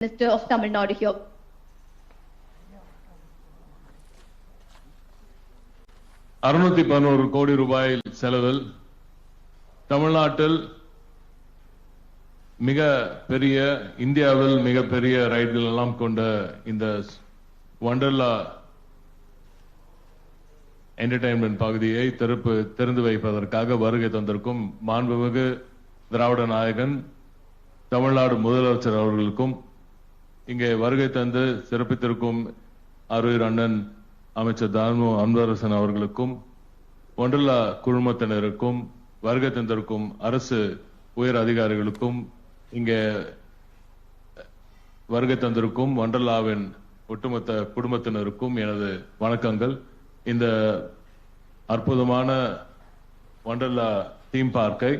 Minister of Tamil Nadu here. அறுநூத்தி பதினோரு கோடி ரூபாய் செலவில் தமிழ்நாட்டில் மிக பெரிய இந்தியாவில் மிகப்பெரிய பெரிய ரைடுகள் எல்லாம் கொண்ட இந்த வண்டர்லா என்டர்டைன்மெண்ட் பகுதியை திறப்பு திறந்து வைப்பதற்காக வருகை தந்திருக்கும் மாண்புமிகு திராவிட நாயகன் தமிழ்நாடு முதலமைச்சர் அவர்களுக்கும் இங்கே வருகை தந்து சிறப்பித்திருக்கும் அருயிர் அண்ணன் அமைச்சர் தானு அன்பரசன் அவர்களுக்கும் ஒன்றல்லா குழுமத்தினருக்கும் வருகை தந்திருக்கும் அரசு உயர் அதிகாரிகளுக்கும் இங்கே வருகை தந்திருக்கும் வண்டர்லாவின் ஒட்டுமொத்த குடும்பத்தினருக்கும் எனது வணக்கங்கள். இந்த அற்புதமான ஒண்டர்லா தீம் பார்க்கை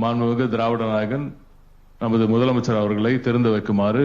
மாண்புமிகு திராவிட நாயகன் நமது முதலமைச்சர் அவர்களை திறந்து வைக்குமாறு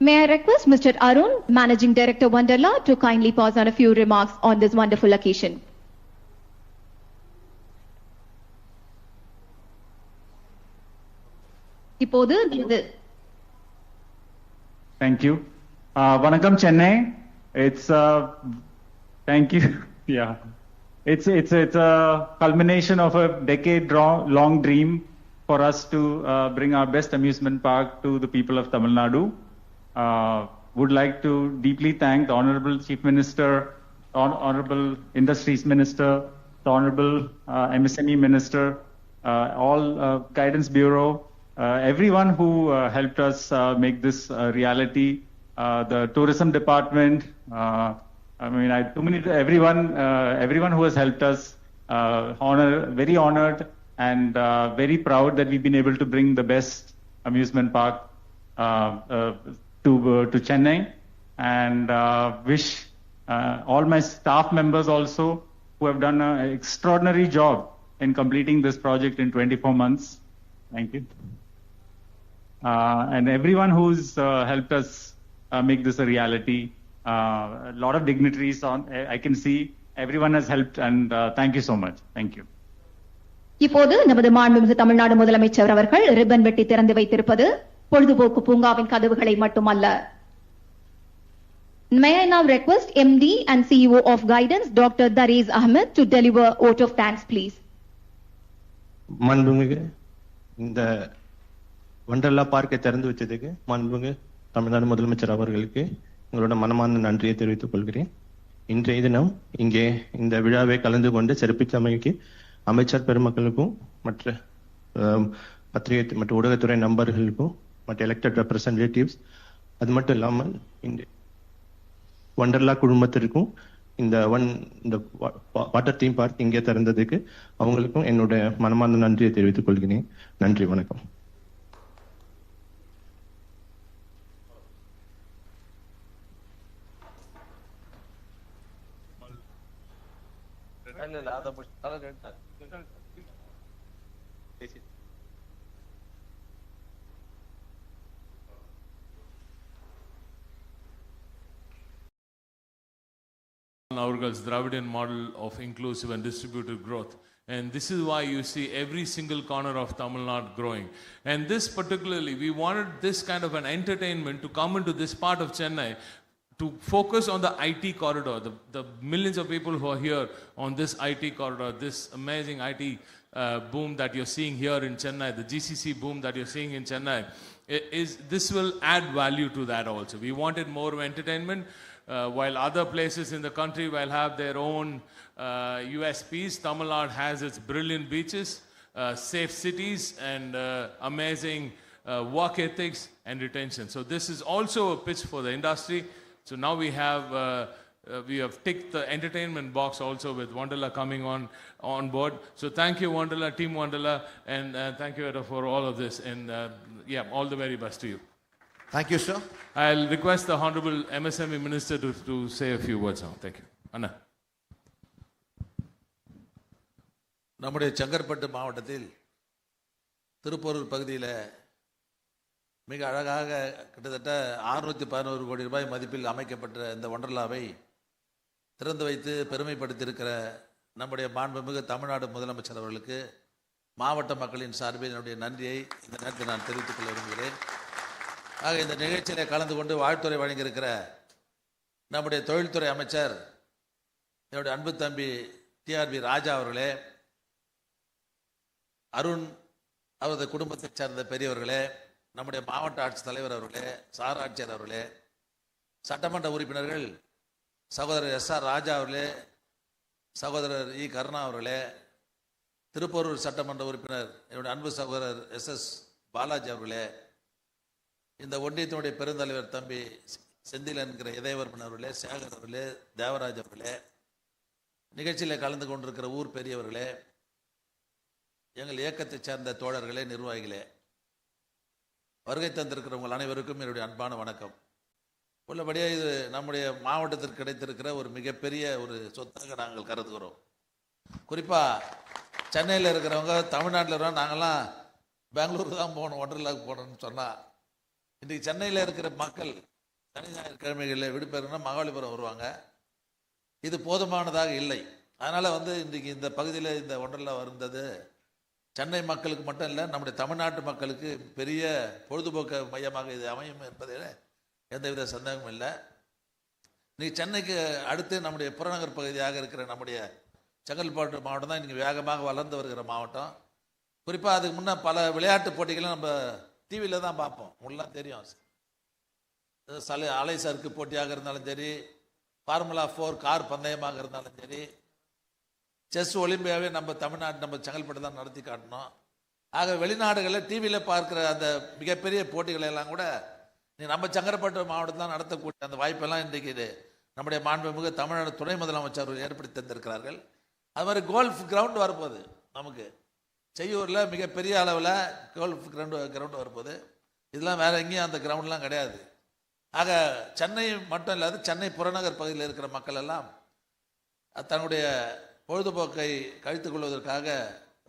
May I request Mr. Arun, Managing Director Wonderla, to kindly pause on a few remarks on this wonderful occasion. இப்போது நமது Thank you. Uh, Vanakkam Chennai. It's uh, thank you. yeah, it's it's it's a culmination of a decade-long dream for us to uh, bring our best amusement park to the people of Tamil Nadu. Uh, would like to deeply thank the Honorable Chief Minister, Hon- Honorable Industries Minister, the Honorable uh, MSME Minister, uh, all uh, Guidance Bureau, uh, everyone who uh, helped us uh, make this reality, the Tourism Department. I mean, I, too many, everyone, everyone who has helped us. Honor, very honored and very proud that we've been able to bring the best amusement park to uh, to Chennai, and uh, wish uh, all my staff members also who have done an extraordinary job in completing this project in 24 months. Thank you. Uh, and everyone who's uh, helped us uh, make this a reality. Uh, a lot of dignitaries on, I can see everyone has helped, and uh, thank you so much. Thank you. இப்போது நமது மாண்புமிகு தமிழ்நாடு முதலமைச்சர் அவர்கள் ribbon வெட்டி திறந்து வைத்திருப்பது பொழுதுபோக்கு பூங்காவின் கதவுகளை மட்டுமல்ல May I now request MD and CEO of Guidance, Dr. Dariz Ahmed, to deliver vote of thanks, please. மாண்புமிகு இந்த வண்டர்லா பார்க்கை திறந்து வச்சதுக்கு மாண்புமிகு தமிழ்நாடு முதலமைச்சர் அவர்களுக்கு உங்களோட மனமார்ந்த நன்றியை தெரிவித்துக் கொள்கிறேன் இன்றைய தினம் இங்கே இந்த விழாவை கலந்து கொண்டு சிறப்பித்தமைக்கு அமைச்சர் பெருமக்களுக்கும் மற்ற பத்திரிகை மற்ற ஊடகத்துறை நண்பர்களுக்கும் மற்ற எலெக்டட் ரெப்ரசன்டேட்டிவ்ஸ் அது மட்டும் இல்லாமல் இந்த ஒண்டர்லா குழுமத்திற்கும் இந்த ஒன் இந்த வாட்டர் தீம் பார்க் இங்கே திறந்ததுக்கு அவங்களுக்கும் என்னோட மனமார்ந்த நன்றியை தெரிவித்துக் கொள்கிறேன். நன்றி வணக்கம். Naurgal's Dravidian model of inclusive and distributed growth. And this is why you see every single corner of Tamil Nadu growing. And this particularly, we wanted this kind of an entertainment to come into this part of Chennai to focus on the IT corridor, the, the millions of people who are here on this IT corridor, this amazing IT uh, boom that you're seeing here in Chennai, the GCC boom that you're seeing in Chennai, is this will add value to that also. We wanted more entertainment, uh, while other places in the country will have their own uh, USPs. Tamil Nadu has its brilliant beaches, uh, safe cities, and uh, amazing uh, work ethics and retention. So this is also a pitch for the industry So now we have. Uh, we have ticked the entertainment box also with Wonderla coming on on board. So thank you, Wonderla, Team Wonderla, and thank you for all of this. And yeah, all the very best to you. Thank you, sir. I'll request the Honorable MSME Minister to, to say a few words now. Thank you. Anna. நம்முடைய செங்கற்பட்டு மாவட்டத்தில் திருப்பூரூர் பகுதியில் மிக அழகாக கிட்டத்தட்ட அறுநூற்றி பதினோரு கோடி ரூபாய் மதிப்பில் அமைக்கப்பட்ட இந்த ஒண்டர்லாவை திறந்து வைத்து பெருமைப்படுத்தியிருக்கிற நம்முடைய மாண்புமிகு தமிழ்நாடு முதலமைச்சர் அவர்களுக்கு மாவட்ட மக்களின் சார்பில் என்னுடைய நன்றியை இந்த நேரத்தில் நான் தெரிவித்துக் கொள்ள விரும்புகிறேன் ஆக இந்த நிகழ்ச்சியில் கலந்து கொண்டு வாழ்த்துறை வழங்கியிருக்கிற நம்முடைய தொழில்துறை அமைச்சர் என்னுடைய அன்பு தம்பி டிஆர்பி ராஜா அவர்களே அருண் அவரது குடும்பத்தைச் சேர்ந்த பெரியவர்களே நம்முடைய மாவட்ட ஆட்சித்தலைவர் அவர்களே சார் ஆட்சியர் அவர்களே சட்டமன்ற உறுப்பினர்கள் சகோதரர் எஸ் ஆர் ராஜா அவர்களே சகோதரர் இ கருணா அவர்களே திருப்பூரூர் சட்டமன்ற உறுப்பினர் என்னுடைய அன்பு சகோதரர் எஸ் எஸ் பாலாஜி அவர்களே இந்த ஒன்றியத்தினுடைய பெருந்தலைவர் தம்பி செந்தில் என்கிற இதயவர்மன் அவர்களே சேகர் அவர்களே தேவராஜ் அவர்களே நிகழ்ச்சியில் கலந்து கொண்டிருக்கிற ஊர் பெரியவர்களே எங்கள் இயக்கத்தைச் சேர்ந்த தோழர்களே நிர்வாகிகளே வருகை தந்திருக்கிறவங்கள் அனைவருக்கும் என்னுடைய அன்பான வணக்கம். உள்ளபடியே இது நம்முடைய மாவட்டத்திற்கு கிடைத்திருக்கிற ஒரு மிகப்பெரிய ஒரு சொத்தாக நாங்கள் கருதுகிறோம். குறிப்பாக சென்னையில் இருக்கிறவங்க தமிழ்நாட்டில் இருக்கிறோம் நாங்கள்லாம் பெங்களூருக்கு தான் போகணும் ஒன்றர்லாக்கு போகணும்னு சொன்னால் இன்றைக்கி சென்னையில் இருக்கிற மக்கள் சனி ஞாயிற்றுக்கிழமைகளில் விடுபெறுனா மகாபலிபுரம் வருவாங்க. இது போதுமானதாக இல்லை. அதனால் வந்து இன்றைக்கி இந்த பகுதியில் இந்த ஒன்றரில் வந்தது சென்னை மக்களுக்கு மட்டும் இல்லை நம்முடைய தமிழ்நாட்டு மக்களுக்கு பெரிய பொழுதுபோக்கு மையமாக இது அமையும் என்பதில் எந்தவித சந்தேகமும் இல்லை. இன்றைக்கி சென்னைக்கு அடுத்து நம்முடைய புறநகர் பகுதியாக இருக்கிற நம்முடைய செங்கல்பாட்டு மாவட்டம் தான் இன்றைக்கி வேகமாக வளர்ந்து வருகிற மாவட்டம். குறிப்பாக அதுக்கு முன்னே பல விளையாட்டு போட்டிகளும் நம்ம டிவியில் தான் பார்ப்போம். உங்களுக்குலாம் தெரியும். சலை அலை சறுக்கு போட்டியாக இருந்தாலும் சரி ஃபார்முலா ஃபோர் கார் பந்தயமாக இருந்தாலும் சரி செஸ் ஒலிம்பியாவே நம்ம தமிழ்நாடு நம்ம செங்கல்பட்டு தான் நடத்தி காட்டணும். ஆக வெளிநாடுகளில் டிவியில் பார்க்குற அந்த மிகப்பெரிய போட்டிகளை எல்லாம் கூட நீ நம்ம செங்கல்பட்டு மாவட்டத்தில் தான் நடத்தக்கூடிய அந்த வாய்ப்பெல்லாம் இன்றைக்கு இது. நம்முடைய மாண்புமிகு தமிழ்நாடு துணை முதலமைச்சர் ஏற்படுத்தி தந்திருக்கிறார்கள். அது மாதிரி கோல்ஃப் கிரவுண்ட் வரப்போகுது நமக்கு. செய்யூரில் மிகப்பெரிய அளவில் கோல்ஃப் கிரவுண்டு கிரவுண்டு வரும்போது இதெல்லாம் வேற எங்கேயும் அந்த கிரவுண்ட்லாம் கிடையாது. ஆக சென்னை மட்டும் இல்லாது சென்னை புறநகர் பகுதியில் இருக்கிற மக்கள் எல்லாம் தன்னுடைய பொழுதுபோக்கை கழித்து கொள்வதற்காக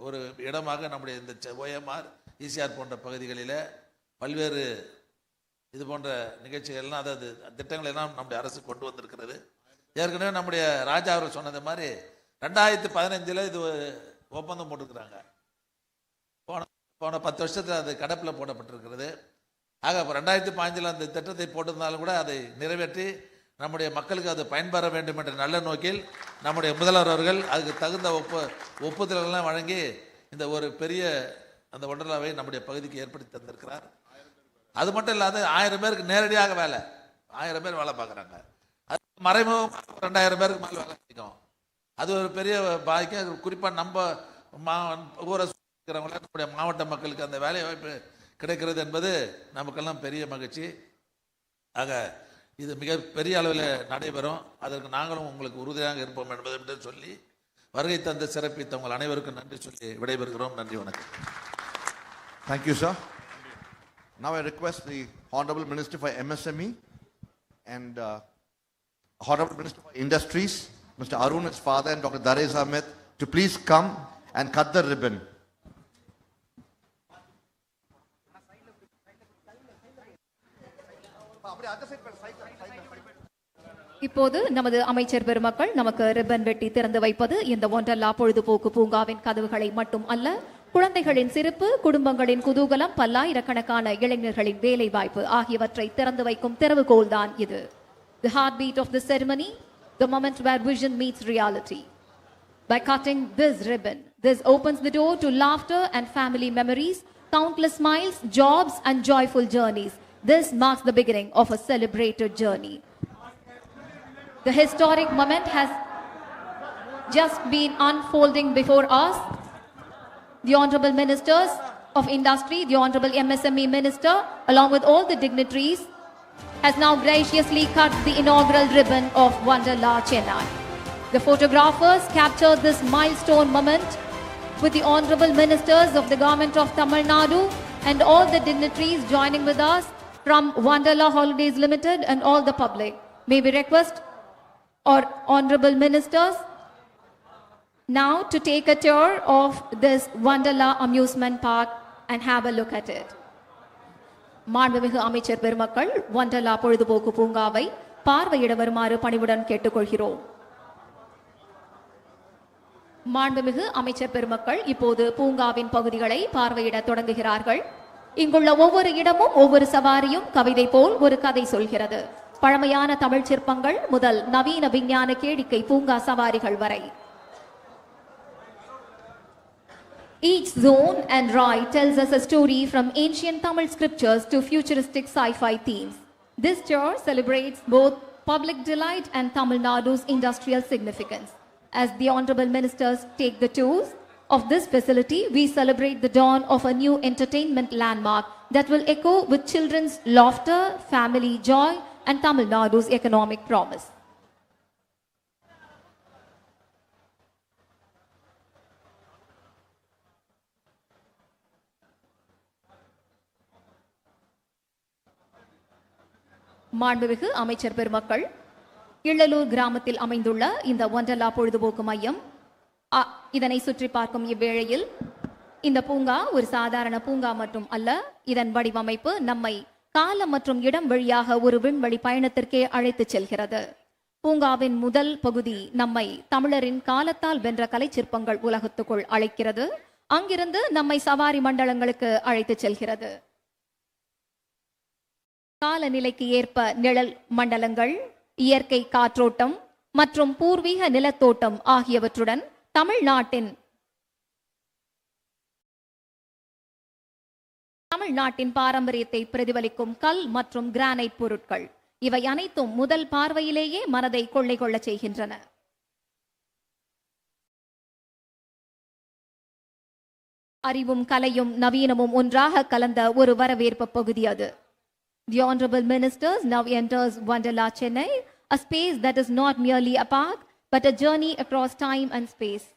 ஒரு இடமாக நம்முடைய இந்த ஓஎம்ஆர் இசிஆர் போன்ற பகுதிகளில் பல்வேறு இது போன்ற நிகழ்ச்சிகள்லாம் அதாவது திட்டங்கள் எல்லாம் நம்முடைய அரசு கொண்டு வந்திருக்கிறது. ஏற்கனவே நம்முடைய ராஜா அவர் சொன்னது மாதிரி ரெண்டாயிரத்தி பதினஞ்சில் இது ஒப்பந்தம் போட்டிருக்கிறாங்க. போன பத்து வருஷத்தில் அது கடப்பில் போடப்பட்டிருக்கிறது. ஆக இப்போ ரெண்டாயிரத்தி பாஞ்சில் அந்த திட்டத்தை போட்டிருந்தாலும் கூட அதை நிறைவேற்றி நம்முடைய மக்களுக்கு அது பயன்பெற வேண்டும் என்ற நல்ல நோக்கில் நம்முடைய முதல்வர் அவர்கள் அதுக்கு தகுந்த ஒப்பு ஒப்புதல்கள்லாம் வழங்கி இந்த ஒரு பெரிய அந்த ஒன்றலாவை நம்முடைய பகுதிக்கு ஏற்படுத்தி தந்திருக்கிறார். அது மட்டும் இல்லாத ஆயிரம் பேருக்கு நேரடியாக வேலை. ஆயிரம் பேர் வேலை பார்க்குறாங்க. அது மறைமுகம் ரெண்டாயிரம் பேருக்கு மேலே வேலை கிடைக்கும். அது ஒரு பெரிய பாதிக்கும். குறிப்பாக நம்ம மா ஊரை இருக்கிறவங்கள நம்முடைய மாவட்ட மக்களுக்கு அந்த வேலை வாய்ப்பு கிடைக்கிறது என்பது நமக்கெல்லாம் பெரிய மகிழ்ச்சி ஆக இது மிக பெரிய அளவில் நடைபெறும் அதற்கு நாங்களும் உங்களுக்கு உறுதியாக இருப்போம் என்பதை என்று சொல்லி வருகை தந்து சிறப்பித்த உங்கள் அனைவருக்கும் நன்றி சொல்லி விடைபெறுகிறோம் நன்றி வணக்கம் thank you sir sir. Now I request the Honorable Minister for MSME and uh, Honorable Minister for Industries, Mr. Arun, his father, and Dr. Dares Ahmed to please come and cut the ribbon. இப்போது நமது அமைச்சர் பெருமக்கள் நமக்கு ribbon வெட்டி திறந்து வைப்பது இந்த ஒன்றல்லா பொழுதுபோக்கு பூங்காவின் கதவுகளை மட்டும் அல்ல குழந்தைகளின் சிரிப்பு குடும்பங்களின் குதூகலம் பல்லாயிரக்கணக்கான இளைஞர்களின் வேலை வாய்ப்பு ஆகியவற்றை திறந்து வைக்கும் திறவுகோல் தான் இது. The heart beat of the ceremony the moment where vision meets reality by cutting this ribbon this opens the door to laughter and family memories countless smiles jobs and joyful journeys This marks the beginning of a celebrated journey. The historic moment has just been unfolding before us. The Honorable Ministers of Industry, the Honorable MSME Minister, along with all the dignitaries, has now graciously cut the inaugural ribbon of Wonderla Chennai. The photographers captured this milestone moment with the honorable ministers of the government of Tamil Nadu and all the dignitaries joining with us from Wanderla Holidays Limited and all the public. May we request our honorable ministers now to take a tour of this Wanderla amusement park and have a look at it. மாண்புமிகு அமைச்சர் பெருமக்கள் ஒண்டலா பொழுதுபோக்கு பூங்காவை பார்வையிட வருமாறு பணிவுடன் கேட்டுக்கொள்கிறோம் மாண்புமிகு அமைச்சர் பெருமக்கள் இப்போது பூங்காவின் பகுதிகளை பார்வையிட தொடங்குகிறார்கள் இங்குள்ள ஒவ்வொரு இடமும் ஒவ்வொரு சவாரியும் கவிதை போல் ஒரு கதை சொல்கிறது பழமையான தமிழ் சிற்பங்கள் முதல் நவீன விஞ்ஞான கேடிக்கை பூங்கா சவாரிகள் வரை Each zone and ride tells us a story from ancient Tamil scriptures to futuristic sci-fi themes. This tour celebrates both public delight and Tamil Nadu's industrial significance. As the honorable ministers take the tours of this facility, we celebrate the dawn of a new entertainment landmark that will echo with children's laughter, family joy, and Tamil Nadu's economic promise. மாண்புமிகு அமைச்சர் பெருமக்கள் இள்ளலூர் கிராமத்தில் அமைந்துள்ள இந்த ஒண்டலா பொழுதுபோக்கு மையம் இதனை சுற்றி பார்க்கும் இவ்வேளையில் இந்த பூங்கா ஒரு சாதாரண பூங்கா மட்டும் அல்ல இதன் வடிவமைப்பு நம்மை காலம் மற்றும் இடம் வழியாக ஒரு விண்வெளி பயணத்திற்கே அழைத்துச் செல்கிறது. பூங்காவின் முதல் பகுதி நம்மை தமிழரின் காலத்தால் வென்ற கலைச்சிற்பங்கள் உலகத்துக்குள் அழைக்கிறது. அங்கிருந்து நம்மை சவாரி மண்டலங்களுக்கு அழைத்துச் செல்கிறது. காலநிலைக்கு ஏற்ப நிழல் மண்டலங்கள் இயற்கை காற்றோட்டம் மற்றும் பூர்வீக நிலத்தோட்டம் ஆகியவற்றுடன் தமிழ்நாட்டின் தமிழ்நாட்டின் பாரம்பரியத்தை பிரதிபலிக்கும் கல் மற்றும் கிரானைட் பொருட்கள். இவை அனைத்தும் முதல் பார்வையிலேயே மனதை கொள்ளை கொள்ள செய்கின்றன. அறிவும் கலையும் நவீனமும் ஒன்றாக கலந்த ஒரு வரவேற்பு பகுதி அது. The Honorable Ministers now enters Wonderla Chennai, a space that is not merely a park, but a journey across time and space.